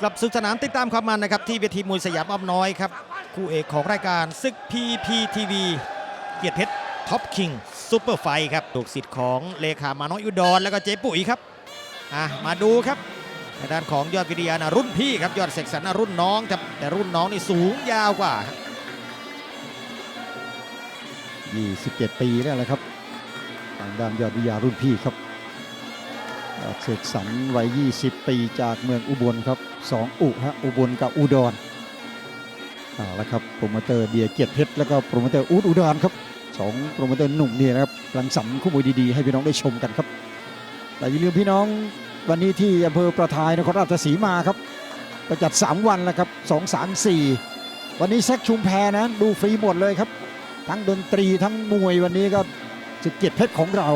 กลับสู่สนามติดตามความมันนะครับที่เวทีมวยสยามอ้อมน้อยครับคู่เอกของรายการศึก PPTV เกียรติเพชรท็อปคิงซูเปอร์ไฟครับลูกศิษย์ของเลขามาน้อยอุดรแล้วก็เจ๊ปุ๋ยครับอะมาดูครับในด้านของยอดวิทยานะรุ่นพี่ครับยอดเสกสรรรุ่นน้องครับแต่รุ่นน้องนี่สูงยาวกว่าครับ27 ปีแล้วแหละครับทางด้านยอดวิทยารุ่นพี่ครับเสกสรรวัย 20 ปีจากเมืองอุบลครับ สองอุฮะอุบลกับอุดรเอาละครับโปรโมเตอร์เดียเกียรติเพชรแล้วก็โปรโมเตอร์อูดอุดรครับสองโปรโมเตอร์หนุ่มนี่นะครับรังสรรค์คู่มวยดีๆให้พี่น้องได้ชมกันครับแต่อย่าลืมพี่น้องวันนี้ที่อำเภอประทายนครราชสีมาครับประจัด 3 วันแล้วครับ2 3 4 วันนี้แซกชุมแพนะดูฟรีหมดเลยครับ ทั้งดนตรีทั้งมวยวันนี้ก็สึกเกียรติเพชรของเรา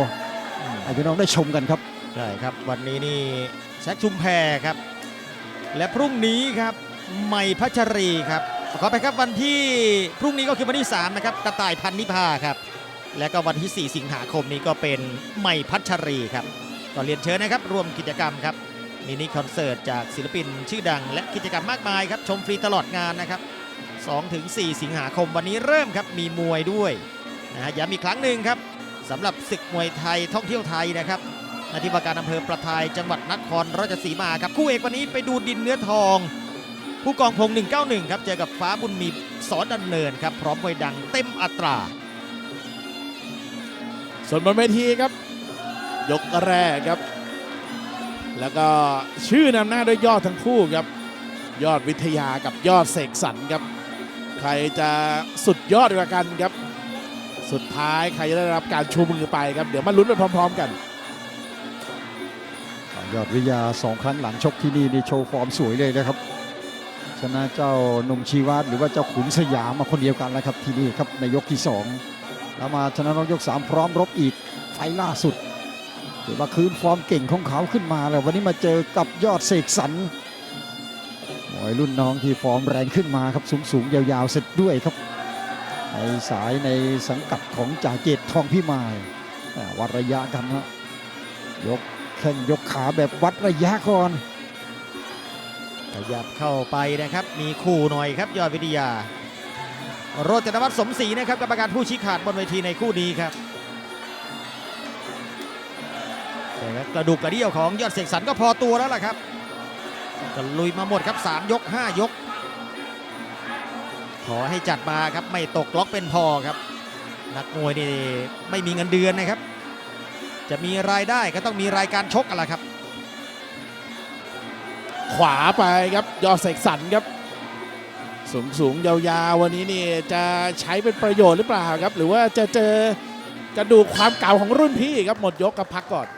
ให้พี่น้องได้ชมกันครับ ใช่ครับ วันนี้นี่แซคชุมแพครับ และพรุ่งนี้ครับใหม่พัชรีครับขอไปครับวันที่พรุ่งนี้ก็คือวันที่ 3 นะครับกระต่ายพันนิพาครับ และก็วันที่ 4 สิงหาคมนี้ก็เป็นใหม่พัชรีครับก็เรียนเชิญนะครับรวมกิจกรรมครับมินิคอนเสิร์ตจากศิลปินชื่อดัง และกิจกรรมมากมายครับ ชมฟรีตลอดงานนะครับ2ถึง4สิงหาคมวันนี้เริ่มครับมีมวยด้วยนะฮะย้ำอีกครั้งหนึ่งครับสำหรับศึกมวยไทยท่องเที่ยวไทยนะครับ นาที่ว่าการอำเภอประทายจังหวัดนครราชสีมาครับคู่เอกวันนี้ไปดูดินเนื้อทอง ผู้กองพงษ์191 ครับ เจอกับฟ้าบุญมีสอนดันเนินครับ พร้อมมวยดังเต็มอัตรา ส่วนบนเวทีครับ ยกแรกครับ แล้วก็ชื่อนำหน้าด้วยยอดทั้งคู่ครับ ยอดวิทยากับยอดเสกสรรครับ ใครจะสุดยอดกว่ากันครับ สุดท้ายใครจะได้รับการชูมือไปครับ เดี๋ยวมาลุ้นไปพร้อม ๆ กัน ยอดวิทยาสองครั้งหลังชกที่นี่นี่โชว์ฟอร์มสวยเลยนะครับ ชนะเจ้าหนุ่มชีวัตหรือว่าเจ้าขุนสยามมาคนเดียวกันแล้วครับที่นี่ครับในยกที่สองแล้วมาชนะน้อกยกสามพร้อมรบอีกไฟล่าสุดถือว่าคืนฟอร์มเก่งของเขาขึ้นมาแล้ววันนี้มาเจอกับยอดเสกสรรมวยรุ่นน้องที่ฟอร์มแรงขึ้นมาครับสูงสูงๆยาวๆเสร็จด้วยครับ ในสายในสังกัดของจ่าเจตทองพี่มายวัดระยะกันฮะยก ข้งยกขาแบบวัดระยะก่อนขยับเข้าไปนะครับ มีคู่หน่อยครับยอดวิทยา โรจนวัฒน์สมศรีนะครับกรรมการผู้ชี้ขาดบนเวทีในคู่นี้ครับกระดูกกระเดี่ยวของยอดเสกสรรก็พอตัวแล้วล่ะครับก็ลุยมาหมดครับ 3 ยก 5 ยก ขอให้จัดมาครับไม่ตกล็อกเป็นพอครับ นักมวยนี่ไม่มีเงินเดือนนะครับ จะมีรายได้ก็ต้องมีรายการชกกันละครับ ขวาไปครับยอดเสกสรรครับ สูงสูงๆยาวๆวันนี้นี่จะใช้เป็นประโยชน์หรือเปล่าครับ หรือว่าจะเจอกระดูกความเก่าของรุ่นพี่ครับหมดยกกับพักก่อน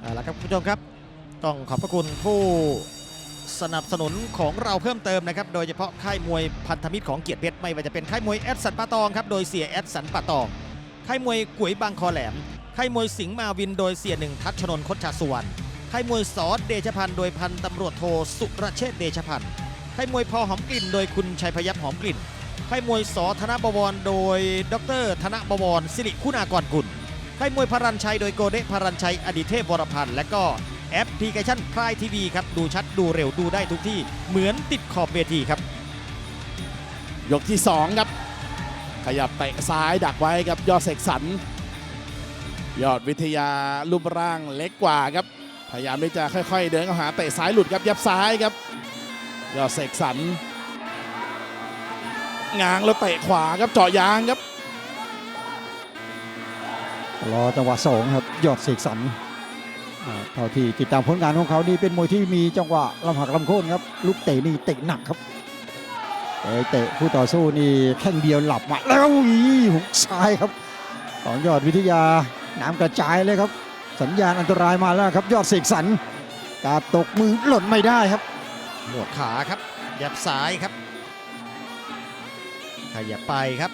เอาละครับคุณผู้ชมครับ ต้องขอบพระคุณผู้ สนับสนุนของเราเพิ่มเติมนะครับ โดยเฉพาะค่ายมวยพันธมิตรของเกียรติเพชรไม่ว่าจะเป็นค่ายมวยแอดสันปะตองครับ โดยเสียแอดสันปะตอง ค่ายมวยกุ๋ยบางคอแหลม ค่ายมวยสิงห์มาวินโดยเสียหนึ่งทัชชนนท์คดชาสุวรรณ ค่ายมวยสอเดชพันธ์โดยพันตำรวจโทสุรเชษเดชพันธ์ ค่ายมวยพอหอมกลิ่น โดยคุณชัยพยับหอมกลิ่น ค่ายมวยสอธนบวร โดย ดร ธนบวรสิริคุณากรกุล ค่ายมวยพารันชัย โดยโกเดพารันชัยอดีตเทพวรพันธ์ และก็ แอปพลิเคชันพรายทีวีครับ ดูชัดดูเร็วดูได้ทุกที่เหมือนติดขอบเวทีครับ ยกที่ 2 ครับ ขยับเตะซ้ายดักไว้ครับยอดเสกสรรยอดวิทยารูปร่างเล็กกว่าครับ พยายามที่จะค่อยๆ เดินเข้าหาเตะซ้ายหลุดครับยับซ้ายครับ ยอดเสกสรรง้างแล้วเตะขวาครับเจาะยางครับรอจังหวะสองครับยอดเสกสรรอ่า เท่าที่ติดตามผลงานของเขานี่เป็นมวยที่มีจังหวะลำหักลำโค่นครับลูกเตะนี่เตะหนักครับเตะเตะผู้ต่อสู้นี่แข้งเดียวหลับมาแล้วอีหุกซ้ายครับของยอดวิทยาน้ำกระจายเลยครับ สัญญาณอันตรายมาแล้วครับ ยอดเสกสรรกาตกมือหล่นไม่ได้ครับหมวดขาครับยับซ้ายครับขยับไปครับ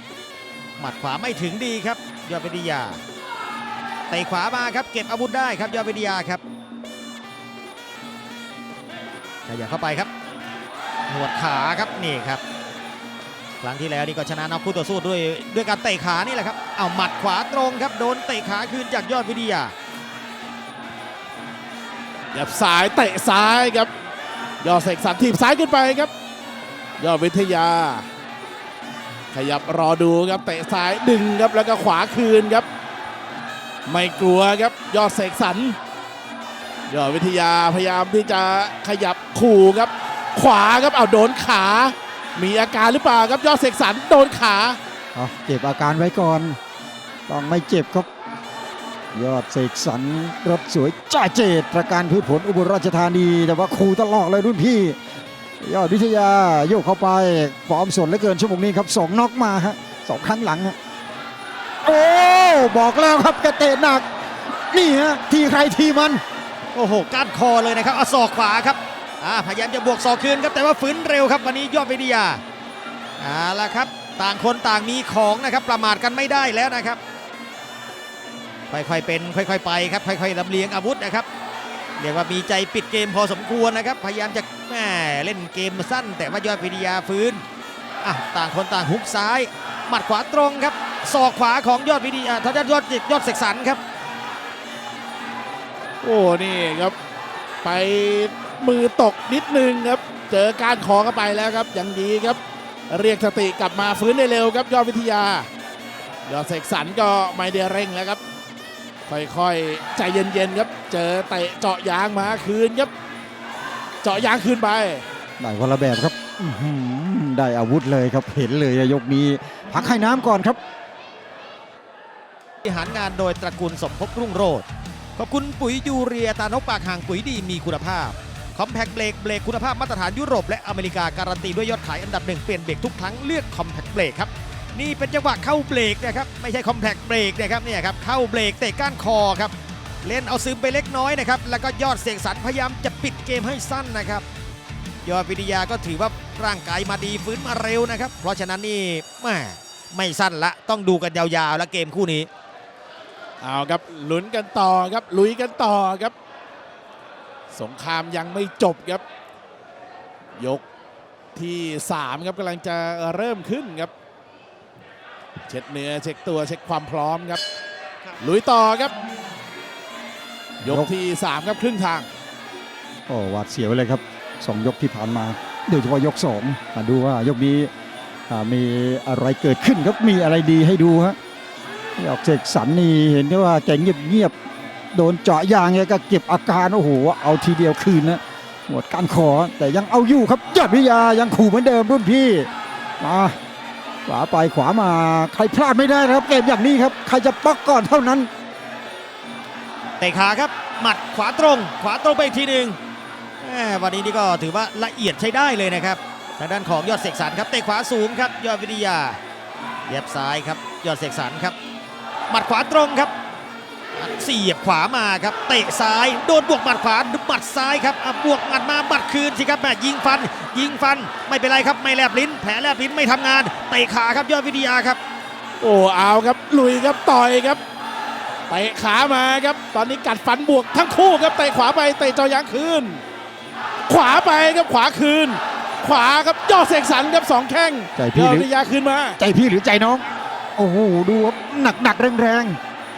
หมัดขวาไม่ถึงดีครับ ยอดวิทยา เตะขวามาครับเก็บอาวุธได้ครับยอดวิทยาครับขยับเข้าไปครับหนวดขาครับนี่ครับครั้งที่แล้วนี่ก็ชนะน็อกคู่ต่อสู้ด้วยด้วยการเตะขานี่แหละครับเอาหมัดขวาตรงครับโดนเตะขาคืนจากยอดวิทยายับสายเตะซ้ายครับยอดเสกสรรทีบซ้ายขึ้นไปครับ ยอดวิทยา ขยับรอดูครับเตะซ้ายดึงครับแล้วก็ขวาคืนครับ ไม่กลัวครับยอดเสกสรรยอดวิทยาพยายามที่จะขยับขู่ครับ ขวาครับเอาโดนขา มีอาการหรือเปล่าครับยอดเสกสรรโดนขาเอาเก็บอาการไว้ก่อน ต้องไม่เจ็บครับ ยอดเสกสรรรถสวยจ่าเจตประการพืชผลอุบลราชธานี แต่ว่าครูตลอดเลยรุ่นพี่ ยอดวิทยาโยกเข้าไปฟอร์มสดเหลือเกินชั่วโมงนี้ครับสองน็อกมาฮะสองครั้งหลังฮะโอ้ บอกแล้วครับกระเตะหนัก นี่ฮะทีใครทีมัน โอ้โหก้านคอเลยนะครับอศอกขวาครับอ่าพยายามจะบวกศอกคืนครับแต่ว่าฝืนเร็วครับวันนี้ยอดวิทยาเอาละครับต่างคนต่างมีของนะครับประมาทกันไม่ได้แล้วนะครับ ค่อยๆเป็นค่อยๆไปครับค่อยๆลำเลียงอาวุธนะครับเรียกว่ามีใจปิดเกมพอสมควรนะครับ พยายามจะแหมเล่นเกมสั้น แต่ว่ายอดวิทยาฟื้นอะต่างคนต่างฮุกซ้าย หมัดขวาตรงครับ ศอกขวาของยอดวิทยาทางด้านยอดยอดเสกสรรครับ โอ้นี่ครับ ไปมือตกนิดนึงครับ เจอการขอเข้าไปแล้วครับอย่างดีครับ เรียกสติกลับมาฟื้นได้เร็วครับ ยอดวิทยา ยอดเสกสรรก็ไม่ได้เร่งแล้วครับ ค่อยๆใจเย็นๆครับ เจอเตะเจาะยางมาคืนครับ เจาะยางคืนไปได้คนละแบบครับอื้อหือได้อาวุธเลยครับเห็นเลยยกนี้พักให้น้ำก่อนครับ บริหารงานโดยตระกูลสมภพรุ่งโรจน์ขอบคุณปุ๋ยยูเรียตานกปากห่างปุ๋ยดีมีคุณภาพคอมแพคเบรกเบรกคุณภาพมาตรฐานยุโรปและอเมริกาการันตีด้วยยอดขายอันดับหนึ่งเปลี่ยนเบรกทุกครั้งเลือกคอมแพคเบรกครับนี่เป็นจังหวะเข้าเบรกนะครับไม่ใช่คอมแพคเบรกนะครับเนี่ยครับเข้าเบรกเตะก้านคอครับเล่นเอาซึมไปเล็กน้อยนะครับแล้วก็ยอดเสกสรรพยายามจะปิดเกมให้สั้นนะครับยอดวิทยาก็ถือว่าร่างกายมาดีฟื้นมาเร็วนะครับเพราะฉะนั้นนี่แม่ไม่สั้นละต้องดูกันยาวๆแล้วเกมคู่นี้ เอาครับลุ้นกันต่อครับลุยกันต่อครับ สงครามยังไม่จบครับ ยกที่3ครับกำลังจะเริ่มขึ้นครับ เช็ดเนื้อเช็คตัวเช็คความพร้อมครับ ลุยต่อครับ ยกที่3ครับครึ่งทางโอ้หวาดเสียวเลยครับสองยกที่ผ่านมาโดยเฉพาะยกสองมาดูว่ายกนี้มีอะไรเกิดขึ้นครับมีอะไรดีให้ดูฮะ ออกเสกสรรนี่เห็นได้ว่าแกเงียบเงียบๆโดนเจาะยางเนี่ยก็เก็บอาการโอ้โหเอาทีเดียวคืนนะหมดการขอแต่ยังเอาอยู่ครับยอดวิยายังขู่เหมือนเดิมรุ่นพี่มาขวาไปขวามาใครพลาดไม่ได้นะครับเกมอย่างนี้ครับใครจะป๊อกก่อนเท่านั้นเตะขาครับหมัดขวาตรง ขวาตรงไปอีกทีหนึ่งวันนี้นี่ก็ถือว่าละเอียดใช้ได้เลยนะครับทางด้านของยอดเสกสรรครับเตะขวาสูงครับยอดวิทยาเย็บซ้ายครับยอดเสกสรรครับ หมัดขวาตรงครับเสียบขวามาครับ เตะซ้ายโดนบวกหมัดขวาหมัดซ้ายครับอะบวกหมัดมาหมัดคืนสิครับแม่ยิงฟัน ยิงฟันไม่เป็นไรครับไม่แลบลิ้น แผลแลบลิ้นไม่ทำงานเตะขาครับยอดวิทยาครับ โอ้เอาครับลุยครับต่อยครับเตะขามาครับ ตอนนี้กัดฟันบวกทั้งคู่ครับเตะขวาไปเตะเจอยางคืน ขวาไปครับขวาคืน ขวาครับยอดเสกสรรครับสองแข้งใจพี่ยอดหรือวิทยาคืนมา ใจพี่หรือใจน้อง โอ้โหดูครับ หนักหนักๆแรง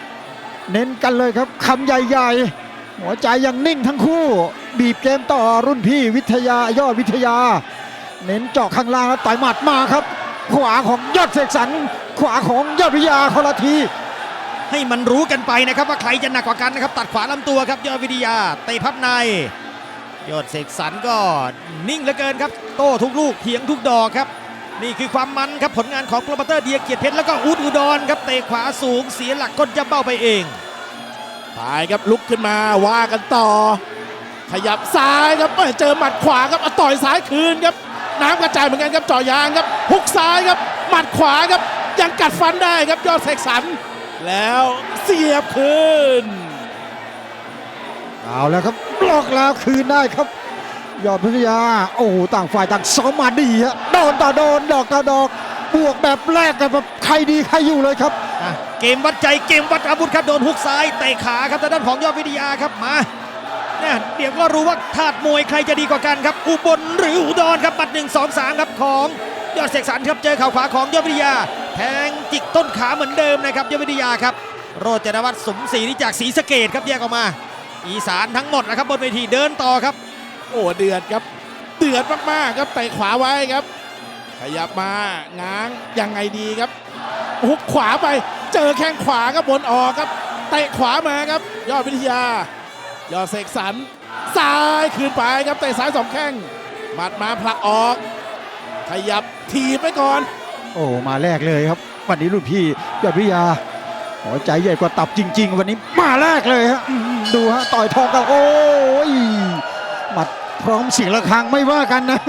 ๆเน้นกันเลยครับคำใหญ่ๆ หัวใจยังนิ่งทั้งคู่ บีบเกมต่อรุ่นพี่วิทยายอดวิทยา เน้นเจาะข้างล่างแล้วต่อยหมัดมาครับ ขวาของยอดเสกสรรขวาของยอดวิทยาคนละทีให้มันรู้กันไปนะครับว่าใครจะหนักกว่ากันนะครับ ตัดขวาลำตัวครับยอดวิทยาเตะพับใน ยอดเสกสรรก็นิ่งเหลือเกินครับ โต้ทุกลูกเถียงทุกดอกครับ นี่คือความมันครับผลงานของโปรโมเตอร์เดียเกียรติเพชรแล้วก็อูดอุดรครับเตะขวาสูงเสียหลักก้นจะเบ้าไปเองตายครับลุกขึ้นมาว่ากันต่อ ขยับซ้ายครับเอ้ยเจอหมัดขวาครับเอาต่อยซ้ายคืนครับ น้ำกระจายเหมือนกันครับเจ่อยางครับหุกซ้ายครับหมัดขวาครับยังกัดฟันได้ครับยอดเสกสรรแล้วเสียบคืนเอาแล้วครับบล็อกแล้วคืนได้ครับ ยอดวิทยา โอ้โหต่างฝ่ายต่างซ้อมมาดีฮะโดนต่อโดนดอกต่อดอกบวกแบบแรกกันแบบใครดีใครอยู่เลยครับ อะเกมวัดใจเกมวัดอาวุธครับโดนฮุกซ้ายเตะขาครับทางด้านของยอดวิทยาครับมาเนี่ยเดี๋ยวก็รู้ว่าธาตุมวยใครจะดีกว่ากันครับ อุบลหรืออุดรครับบัดหนึ่งสองสามครับของยยอดเสกสรรครับเจอเข่าขวาของยอดวิทยา แทงจิกต้นขาเหมือนเดิมนะครับยอดวิทยาครับ โรจนวัฒน์สมศรีนี่จากศรีสะเกดครับแยกออกมา อีสานทั้งหมดนะครับบนเวทีเดินต่อครับ โอ้เดือดครับ เดือดมากๆครับเตะขวาไว้ครับ ขยับมาง้างยังไงดีครับหุกขวาไป เจอแข้งขวาครับบนออกครับเตะขวามาครับ ยอดวิทยา ยอดเสกสรรซ้ายคืนไปครับเตะซ้ายสองแข้งหมัดมาผลักออก ขยับทีบไปก่อน โอ้มาแรกเลยครับ วันนี้รุ่นพี่ยอดวิทยาหัวใจใหญ่กว่าตับจริง ๆ วันนี้มาแรกเลยฮะดูฮะต่อยทองกันโอ้ย พร้อมเสียงระฆังไม่ว่ากันนะ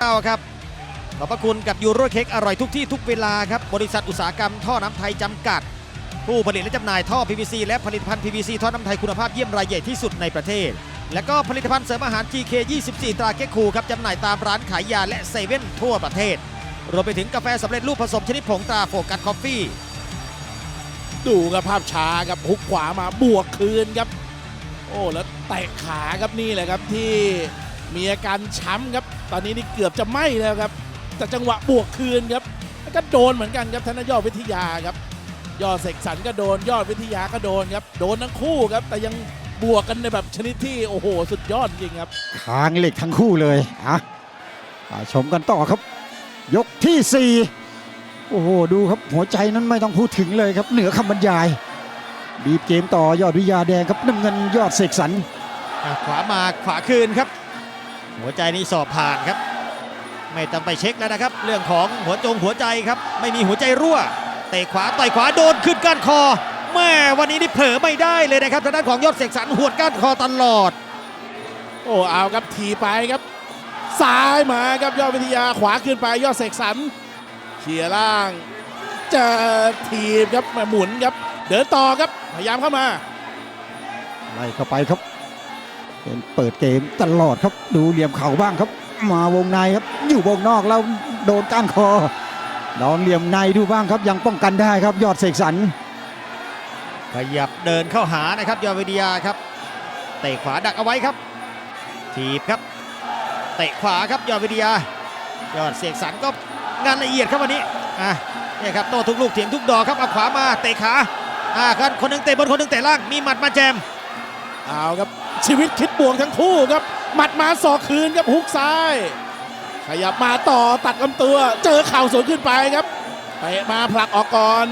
เอาครับขอบพระคุณกับยูโรเค้กอร่อยทุกที่ทุกเวลาครับ บริษัทอุตสาหกรรมท่อน้ำไทยจำกัด ผู้ผลิตและจำหน่ายท่อ PVC และผลิตภัณฑ์ PVC ท่อน้ำไทยคุณภาพเยี่ยมรายใหญ่ที่สุดในประเทศ และก็ผลิตภัณฑ์เสริมอาหาร GK 24 ตราเก๊กคูครับจำหน่ายตามร้านขายยาและเซเว่นทั่วประเทศ รวมไปถึงกาแฟสำเร็จรูปผสมชนิดผงตราโฟกัสคอฟฟี่ ดูครับภาพช้าครับหุกขวามาบวกคืนครับ โอ้แล้วเตะขาครับนี่แหละครับที่มีอาการช้ำครับ ตอนนี้นี่เกือบจะไหม้แล้วครับ แต่จังหวะบวกคืนครับแล้วก็โดนเหมือนกันครับธนยอดวิทยาครับ ยอดเสกสรรก็โดน ยอดวิทยาก็โดนครับ โดนทั้งคู่ครับ แต่ยังบวกกันในแบบชนิดที่โอ้โห สุดยอดจริงครับคางเหล็กทั้งคู่เลยอะอะชมกันต่อครับ ยกที่4 โอ้โหดูครับหัวใจนั้นไม่ต้องพูดถึงเลยครับเหนือคำบรรยาย บีบเกมต่อยอดวิทยาแดงครับน้ำเงินยอดเสกสรรอะขวามาขวาคืนครับ หัวใจนี่สอบผ่านครับ ไม่ต้องไปเช็คแล้วนะครับ เรื่องของหัวจงหัวใจครับ ไม่มีหัวใจรั่วเตะขวาต่อยขวาโดนขึ้นก้านคอแม่วันนี้นี่เผลอไม่ได้เลยนะครับทางด้านของยอดเสกสรรหวดก้านคอตลอด โอ้เอาครับทีไปครับ ซ้ายมาครับยอดวิทยาขวาขึ้นไปยอดเสกสรร เขี่ยล่างเจะทีบครับมาหมุนครับ เดินต่อครับ พยายามเข้ามาไล่เข้าไปครับเป็นเปิดเกมตลอดครับ ดูเหลี่ยมเข่าบ้างครับ มาวงในครับ อยู่วงนอกแล้วโดนก้านคอลองเหลี่ยมในดูบ้างครับ ยังป้องกันได้ครับ ยอดเสกสรรขยับเดินเข้าหานะครับ ยอดวิทยาครับเตะขวาดักเอาไว้ครับ ถีบครับ เตะขวาครับยอดวิทยา ยอดเสกสรรก็ งานละเอียดครับวันนี้อะเนี่ยครับโต้ทุกลูกเถียงทุกดอกครับเอาขวามาเตะขาอ่าครับคนหนึงเตะบนคนหนึงเตะล่างมีหมัดมาแจมเอาครับชีวิตคิดบวกทั้งคู่ครับหมัดมาสอกคืนครับฮุกซ้ายขยับมาต่อตัดลำตัว เจอเข่าสวนขึ้นไปครับเตะมาผลักออกก่อน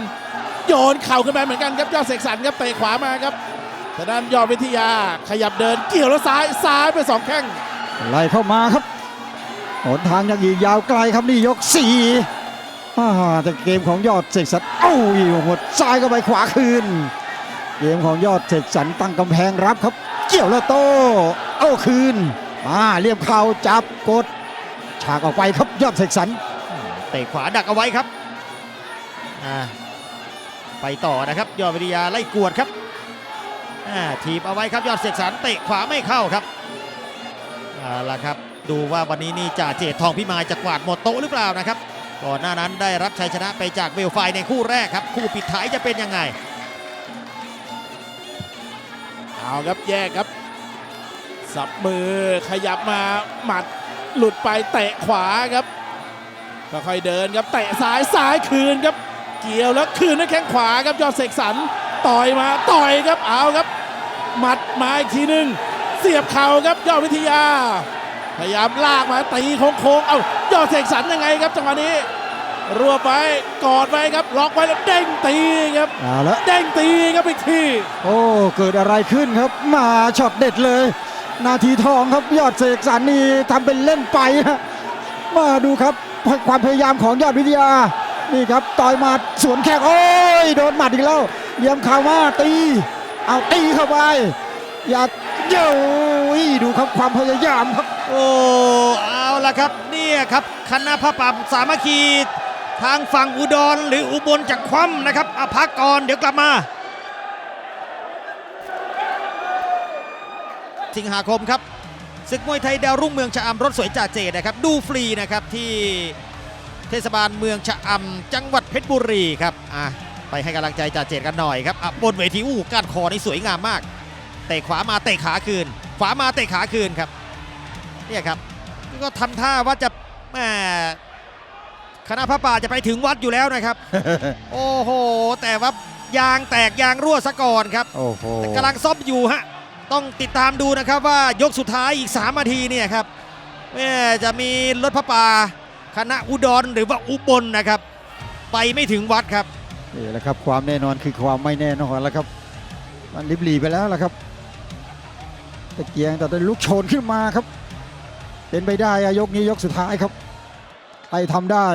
โยนเข่าขึ้นไปเหมือนกันครับยอดเสกสรรครับเตะขวามาครับทางด้านยอดวิทยาขยับเดินเกี่ยวแล้วซ้ายซ้ายไปสองแข้งไล่เข้ามาครับ หนทางยังอีกยาวไกลครับนี่ยกสี่อาแต่เกมของยอดเสกสรรเอ้าหมดซ้ายเข้าไปขวาคืน เกมของยอดเสกสรรตั้งกำแพงรับครับ เกี่ยวแล้วโต เอ้าคืนมาเรียบเข่าจับกด ฉากออกไปครับยอดเสกสรรเตะขวาดักเอาไว้ครับอ่าไปต่อนะครับ ยอดวิทยาไล่กวดครับอ่าถีบเอาไว้ครับยอดเสกสรรเตะขวาไม่เข้าครับเอาละครับ ดูว่าวันนี้นี่จ่าเจตทองพิมายจะกวาดหมดโต๊ะหรือเปล่านะครับ ก่อนหน้านั้นได้รับชัยชนะไปจากเวลไฟในคู่แรกครับ คู่ปิดท้ายจะเป็นยังไง เอาครับแยกครับ สับมือขยับมาหมัดหลุดไปเตะขวาครับค่อยๆเดินครับเตะซ้ายซ้ายคืนครับ เกี่ยวแล้วคืนด้วยแข้งขวาครับยอดเสกสรรต่อยมาต่อยครับเอาครับ หมัดมาอีกทีหนึ่งเสียบเข่าครับยอดวิทยา พยายามลากมาตีโค้งๆ เอ้ายอดเสกสรรยังไงครับจังหวะนี้รวบไว้กอดไว้ครับล็อกไว้แล้วเด้งตีครับเอาละเด้งตีครับอีกทีโอ้เกิดอะไรขึ้นครับ มาช็อตเด็ดเลย นาทีทองครับยอดเสกสรรนี่ทำเป็นเล่นไปฮะมาดูครับความพยายามของยอดวิทยานี่ครับต่อยหมาสวนแข้งโอ้ยโดนหมัดอีกแล้วเหลี่ยมเข่ามาตี เอาตีเข้าไปอย่าเย้ย ดูครับความพยายามครับ โอ้เอาละครับเนี่ยครับคณะพระป่าสามัคคีทางฝั่งอุดรหรืออุบลจากคว่ำนะครับอาพักก่อนเดี๋ยวกลับมาสิงหาคมครับศึกมวยไทยดาวรุ่งเมืองชะอำรถสวยจ่าเจนะครับ ดูฟรีนะครับที่เทศบาลเมืองชะอำจังหวัดเพชรบุรีครับอะไปให้กำลังใจจ่าเจกันหน่อยครับอะบนเวทีอู้ก้านคอนี่สวยงามมากเตะขวามาเตะขาคืน ขวามาเตะขาคืนครับเนี่ยครับก็ทำท่าว่าจะแหมคณะพระป่าจะไปถึงวัดอยู่แล้วนะครับ โอ้โห แต่ว่ายางแตกยางรั่วซะก่อนครับโอ้โหกำลังซ่อมอยู่ฮะต้องติดตามดูนะครับว่ายกสุดท้ายอีก 3 นาทีเนี่ยครับแม่จะมีรถพระป่าคณะอุดรหรือว่าอุบลนะครับ ไปไม่ถึงวัดครับนี่แหละครับความแน่นอนคือความไม่แน่นอนแล้วครับ มันลิบหลีไปแล้วล่ะครับ ตะเกียงแต่ได้ลุกโชนขึ้นมาครับ เป็นไปได้อะยกนี้ยกสุดท้ายครับใครทำได้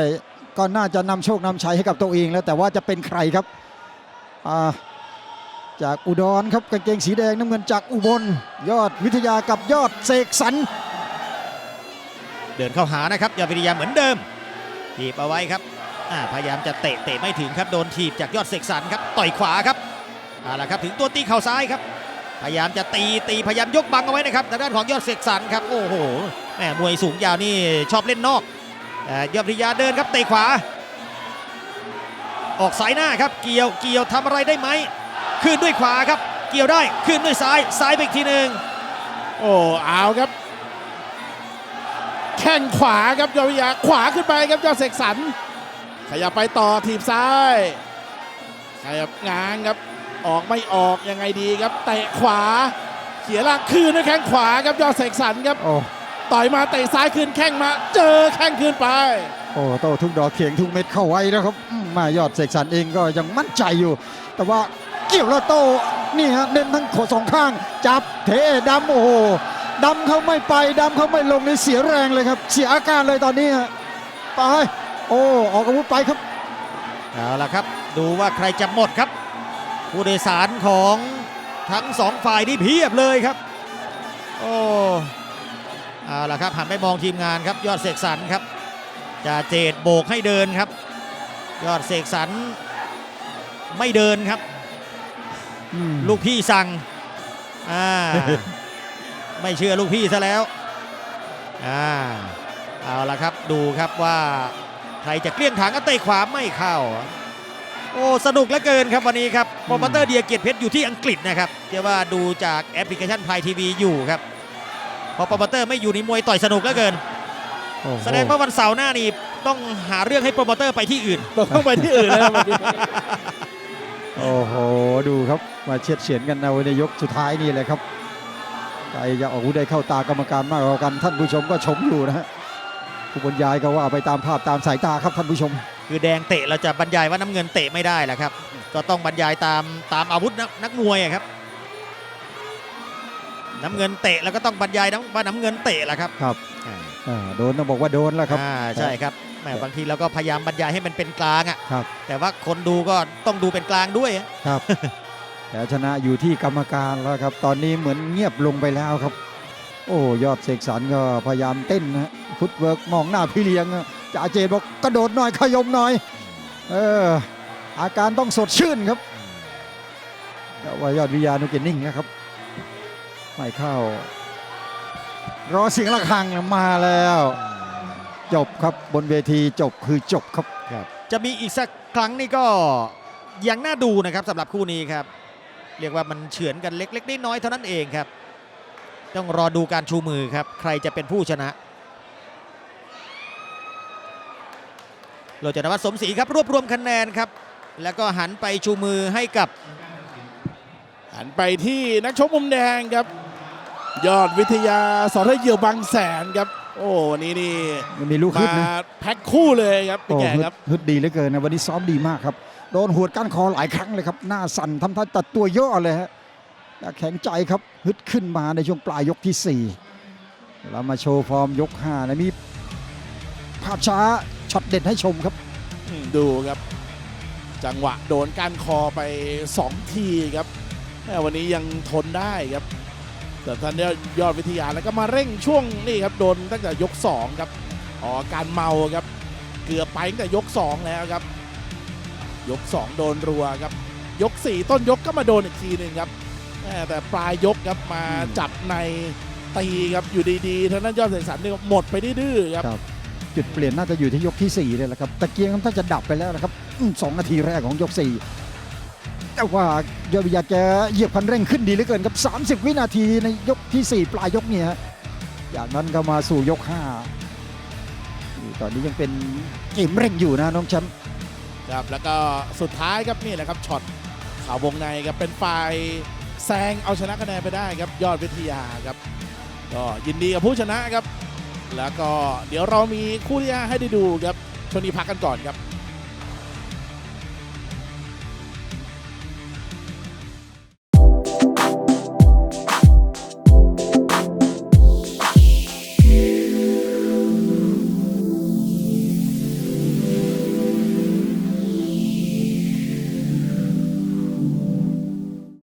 ก็น่าจะนำโชคนำชัยให้กับตัวเองแล้วแต่ว่าจะเป็นใครครับาจากอุดรครับกางเกงสีแดงน้ำเงินจากอุบล ยอดวิทยากับยอดเสกสรรเดินเข้าหานะครับยอดวิทยาเหมือนเดิมถีบเอาไว้ครับพยายามจะเตะเตะไม่ถึงครับโดนถีบจากยอดเสกสรรครับต่อยขวาครับเอาละครับถึงตัวตีเข่าซ้ายครับ พยายามจะตีตีพยายามยกบังเอาไว้นะครับทางด้านของยอดเสกสรรครับโอ้โหแหมมวยสูงยาวนี่ชอบเล่นนอกแต่ยอดวิยาเดินครับเตะขวา ออกสายหน้าครับเกี่ยวเกี่ยวทำอะไรได้ไหมขึ้นด้วยขวาครับ เกี่ยวได้ขึ้นด้วยซ้ายซ้ายไปอีกทีหนึ่งโอ้เอาครับ แข้งขวาครับยอดวิยาขวาขึ้นไปครับยอดเสกสรรขยับไปต่อทีบซ้ายขยับง้างครับ ออกไม่ออกยังไงดีครับเตะขวาเสียหลักคืนด้วยแข้งขวาครับยอดเสกสรรครับโอ้ต่อยมาเตะซ้ายคืนแข้งมา เจอแข้งคืนไป โอ้โตทุกดอกเขียงทุกเม็ดเข้าไว้แล้วครับอืมมายอดเสกสรรเองก็ยังมั่นใจอยู่ แต่ว่าเกี่ยวแล้วโตนี่ฮะเน้นทั้งขอสองข้าง จับเทดำโอ้โหดำเขาไม่ไปดำเขาไม่ลงในเสียแรงเลยครับ เสียอาการเลยตอนนี้ฮะไปโอ้ออกอาวุธไปครับ เอาละครับ ดูว่าใครจะหมดครับ ผู้โดยสารของทั้งสองฝ่ายนี่เพียบเลยครับ โอ้เอาละครับหันไปมองทีมงานครับ ยอดเสกสรรครับจ่าเจดโบกให้เดินครับ ยอดเสกสรรไม่เดินครับอืมลูกพี่สั่งอ่าไม่เชื่อลูกพี่ซะแล้วอ่าเอาละครับดูครับว่าใครจะเกลี้ยงถังก็เตะขวาไม่เข้า โอ้สนุกเหลือเกินครับวันนี้ครับโปรโมเตอร์เดียเกียรติเพชรอยู่ที่อังกฤษนะครับเชื่อว่าดูจากแอปพลิเคชันพายทีวีอยู่ครับเพอโปรโมเตอร์ไม่อยู่ในมวยต่อยสนุกเหลือเกินโอ้โหแสดงว่าวันเสาร์หน้านี่ต้องหาเรื่องให้โปรโมเตอร์ไปที่อื่นต้องไปที่อื่นแล้ววันนี้โอ้โหดูครับมาเฉียดเฉียนกันเอาในยกสุดท้ายนี่เลยครับใครจะออกอาวุธได้เข้าตากรรมการมากกว่ากันท่านผู้ชมก็ชมอยู่นะฮะผู้บรรยายก็ว่าไปตามภาพตามสายตาครับท่านผู้ชม คือแดงเตะเราจะบรรยายว่าน้ำเงินเตะไม่ได้แหละครับ ก็ต้องบรรยายตามตามอาวุธนักนักมวยอะครับ น้ำเงินเตะแล้วก็ต้องบรรยายน้ำว่าน้ำเงินเตะแหละครับครับอ่าอ่าโดนต้องบอกว่าโดนแล้วครับอ่าใช่ครับแหมบางทีเราก็พยายามบรรยายให้มันเป็นกลางอะครับแต่ว่าคนดูก็ต้องดูเป็นกลางด้วยอะครับแต่ชนะอยู่ที่กรรมการแล้วครับ ตอนนี้เหมือนเงียบลงไปแล้วครับ โอ้ยอดเสกสรรก็พยายามเต้นนะฮะฟุตเวิร์กมองหน้าพี่เลี้ยงอะ จ่าเจนบอกกระโดดหน่อยขยมหน่อย เอออาการต้องสดชื่นครับแต่ว่ายอดวิทยานุกินิ่งนะครับไม่เข้า รอเสียงะระฆังมาแล้ว จบครับบนเวทีจบคือจบครับ จะมีอีกสักครั้งนี่ก็ยังน่าดูนะครับสำหรับคู่นี้ครับ เรียกว่ามันเฉือนกันเล็กๆน้อยๆเท่านั้นเองครับ ต้องรอดูการชูมือครับ ใครจะเป็นผู้ชนะ โรจนวัฒน์สมศรีครับรวบรวมคะแนนครับ แล้วก็หันไปชูมือให้กับ หันไปที่นักชกมุมแดงครับ ยอดวิทยาสรเหยี่ยวบางแสนครับ โอ้วันนี้นี่มันมีลูกฮึมาดนะแพ็คคู่เลยครับพี่โอ้แก่ฮึดครับ ฮึดดีเหลือเกินนะวันนี้ซ้อมดีมากครับ โดนหวดก้านคอหลายครั้งเลยครับ หน้าสั่นทำท่าตัดตัวย่อเลยฮะแต่แข็งใจครับฮึดขึ้นมาในช่วงปลายยกที่4เรามาโชว์ฟอร์มยก5นะมีภาพช้า ช็อตเด็ดให้ชมครับอืมดูครับ จังหวะโดนก้านคอไป 2 ทีครับแม่วันนี้ยังทนได้ครับแต่ท่านได้ยอดวิทยาแล้วก็มาเร่งช่วงนี่ครับโดนตั้งแต่ยก 2 ครับอ๋อการเมาครับ เกือบไปตั้งแต่ยก 2 แล้วครับ ยก 2 โดนรัวครับ ยก 4 ต้นยกก็มาโดนอีกทีหนึ่งครับแม่แต่ปลายยกครับมาอืมจับในตีครับอยู่ดีๆท่านนั้นยอดเสกสรรนี่ก็หมดไปดื้อๆครับครับ จุดเปลี่ยนน่าจะอยู่ที่ยกที่4เลยแหละครับตะเกียงถ้าจะดับไปแล้วนะครับสองนาทีแรกของยก 4 แต่ว่ายอดวิทยาแกเหยียบคันเร่งขึ้นดีเหลือเกินครับ 30 วินาทีในยกทีสี่4 ปลายยกเนี่ยฮะจากนั้นก็มาสู่ยกห้านี่ตอนนี้ยังเป็นเกมเร่งอยู่นะน้องแชมป์ครับแล้วก็สุดท้ายครับนี่แหละครับช็อตข่าววงในครับเป็นฝ่ายแซงเอาชนะคะแนนไปได้ครับยอดวิทยาครับก็ยินดีกับผู้ชนะครับ แล้วก็เดี๋ยวเรามีคู่ที่ห้าให้ได้ดูครับช่วงนี้พักกันก่อนครับ